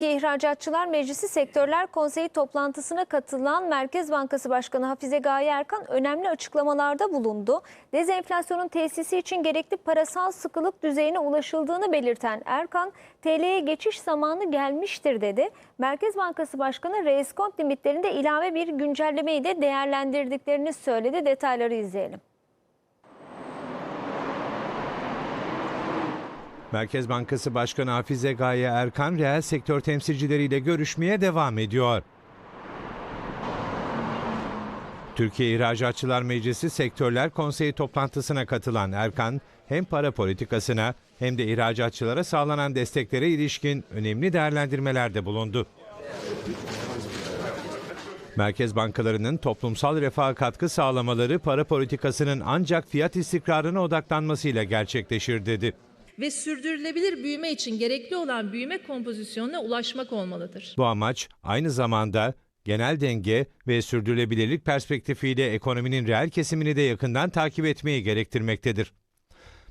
İhracatçılar Meclisi Sektörler Konseyi toplantısına katılan Merkez Bankası Başkanı Hafize Gaye Erkan önemli açıklamalarda bulundu. Dezenflasyonun tesisi için gerekli parasal sıkılık düzeyine ulaşıldığını belirten Erkan, TL'ye geçiş zamanı gelmiştir dedi. Merkez Bankası Başkanı reskont limitlerinde ilave bir güncellemeyi de değerlendirdiklerini söyledi. Detayları izleyelim. Merkez Bankası Başkanı Hafize Gaye Erkan reel sektör temsilcileriyle görüşmeye devam ediyor. Türkiye İhracatçılar Meclisi Sektörler Konseyi toplantısına katılan Erkan, hem para politikasına hem de ihracatçılara sağlanan desteklere ilişkin önemli değerlendirmelerde bulundu. Merkez bankalarının toplumsal refaha katkı sağlamaları para politikasının ancak fiyat istikrarına odaklanmasıyla gerçekleşir dedi. Ve sürdürülebilir büyüme için gerekli olan büyüme kompozisyonuna ulaşmak olmalıdır. Bu amaç aynı zamanda genel denge ve sürdürülebilirlik perspektifiyle ekonominin reel kesimini de yakından takip etmeyi gerektirmektedir.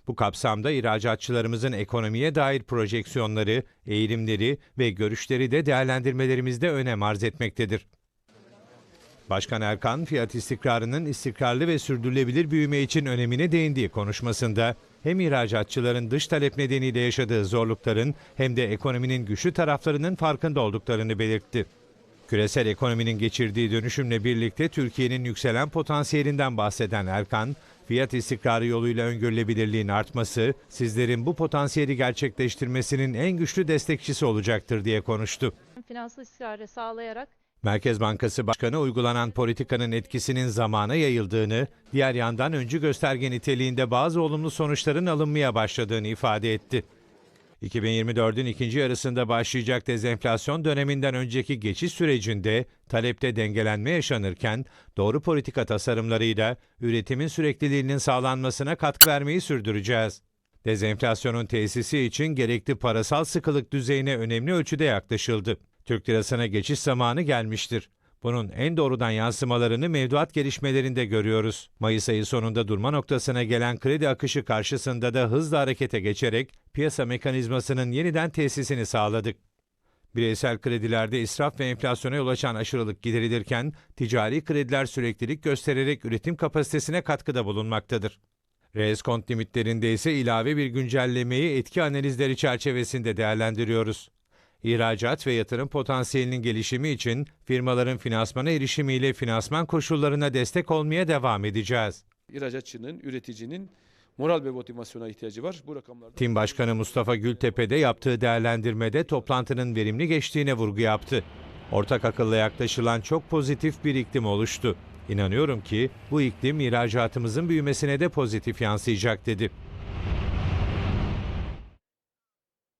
Bu kapsamda ihracatçılarımızın ekonomiye dair projeksiyonları, eğilimleri ve görüşleri de değerlendirmelerimizde önem arz etmektedir. Başkan Erkan, fiyat istikrarının istikrarlı ve sürdürülebilir büyüme için önemine değindiği konuşmasında hem ihracatçıların dış talep nedeniyle yaşadığı zorlukların hem de ekonominin güçlü taraflarının farkında olduklarını belirtti. Küresel ekonominin geçirdiği dönüşümle birlikte Türkiye'nin yükselen potansiyelinden bahseden Erkan, fiyat istikrarı yoluyla öngörülebilirliğin artması, sizlerin bu potansiyeli gerçekleştirmesinin en güçlü destekçisi olacaktır diye konuştu. finansal istikrarı sağlayarak Merkez Bankası Başkanı uygulanan politikanın etkisinin zamana yayıldığını, diğer yandan öncü gösterge niteliğinde bazı olumlu sonuçların alınmaya başladığını ifade etti. 2024'ün ikinci yarısında başlayacak dezenflasyon döneminden önceki geçiş sürecinde talepte dengelenme yaşanırken doğru politika tasarımlarıyla üretimin sürekliliğinin sağlanmasına katkı vermeyi sürdüreceğiz. Dezenflasyonun tesisi için gerekli parasal sıkılık düzeyine önemli ölçüde yaklaşıldı. Türk lirasına geçiş zamanı gelmiştir. Bunun en doğrudan yansımalarını mevduat gelişmelerinde görüyoruz. Mayıs ayı sonunda durma noktasına gelen kredi akışı karşısında da hızla harekete geçerek piyasa mekanizmasının yeniden tesisini sağladık. Bireysel kredilerde israf ve enflasyona yol açan aşırılık giderilirken ticari krediler süreklilik göstererek üretim kapasitesine katkıda bulunmaktadır. Reskont limitlerinde ise ilave bir güncellemeyi etki analizleri çerçevesinde değerlendiriyoruz. İhracat ve yatırım potansiyelinin gelişimi için firmaların finansmana erişimiyle finansman koşullarına destek olmaya devam edeceğiz. İhracatçının, üreticinin moral ve motivasyona ihtiyacı var. Bu rakamlarda Tim Başkanı Mustafa Gültepe de yaptığı değerlendirmede toplantının verimli geçtiğine vurgu yaptı. Ortak akılla yaklaşılan çok pozitif bir iklim oluştu. İnanıyorum ki bu iklim ihracatımızın büyümesine de pozitif yansıyacak dedi.